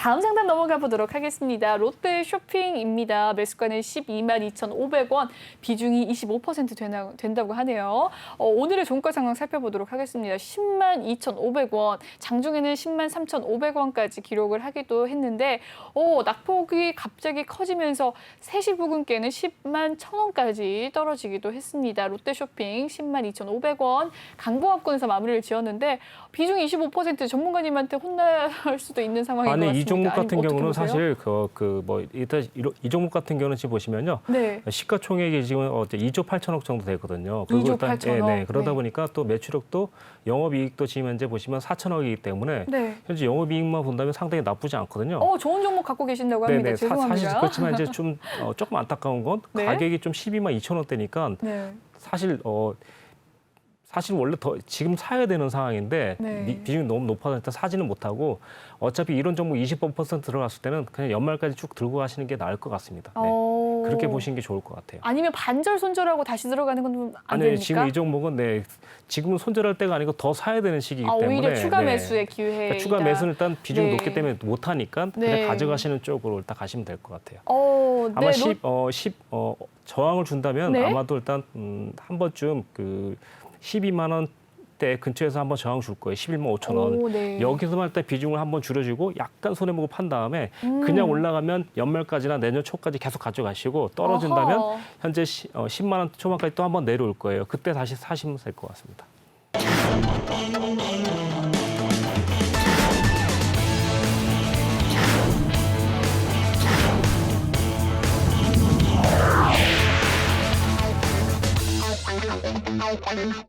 다음 상담 넘어가 보도록 하겠습니다. 롯데 쇼핑입니다. 매수가는 12만 2,500원, 비중이 25% 되나, 된다고 하네요. 어, 오늘의 종가 상황 살펴보도록 하겠습니다. 10만 2,500원, 장중에는 10만 3,500원까지 기록을 하기도 했는데 어, 낙폭이 갑자기 커지면서 3시 부근께는 10만 1,000원까지 떨어지기도 했습니다. 롯데 쇼핑 10만 2,500원, 강보합권에서 마무리를 지었는데 비중이 25% 전문가님한테 혼날 수도 있는 상황인 것 아니 같습니다. 이 종목 같은 어떻게 경우는? 사실 그그뭐 일단 이러- 이 종목 같은 경우는 지금 보시면요. 네. 시가총액이 지금 어, 이제 2조 8천억 정도 되거든요. 2조 일단- 8천억. 네, 네. 그러다 네. 보니까 또 매출액도 영업이익도 지금 현재 보시면 4천억이기 때문에 네. 현재 영업이익만 본다면 상당히 나쁘지 않거든요. 어, 좋은 종목 갖고 계신다고 합니다. 네네. 사, 죄송합니다. 사 실 그렇지만 이제 좀 어, 조금 안타까운 건 네. 가격이 좀 12만 2천 원대니까 네. 사실 어 사실 원래 더 지금 사야 되는 상황인데 네. 미- 비중이 너무 높아서 일단 사지는 못하고 어차피 이런 종목 20% 들어갔을 때는 그냥 연말까지 쭉 들고 가시는 게 나을 것 같습니다. 네. 어... 그렇게 보시는 게 좋을 것 같아요. 아니면 반절 손절하고 다시 들어가는 건안 아니 됩니까? 지금 이 종목은 네 지금은 손절할 때가 아니고 더 사야 되는 시기이기 아, 때문에 오히려 추가 네. 매수의 기회. 그러니까 추가 매수는 일단 비중이 네. 높기 때문에 못 하니까 네. 그냥 가져가시는 쪽으로 일단 가시면 될 것 같아요. 어, 네, 아마 로- 10, 어, 10, 어, 저항을 준다면 네. 아마도 일단 음, 한 번쯤 그 12만 원대 근처에서 한번 저항 줄 거예요. 11만 5천 원. 오, 네. 여기서만 일단 비중을 한번 줄여주고 약간 손해보고 판 다음에 음. 그냥 올라가면 연말까지나 내년 초까지 계속 가져가시고 떨어진다면 어허. 현재 시, 어, 10만 원 초반까지 또 한번 내려올 거예요. 그때 다시 사시면 될 것 같습니다. Bye.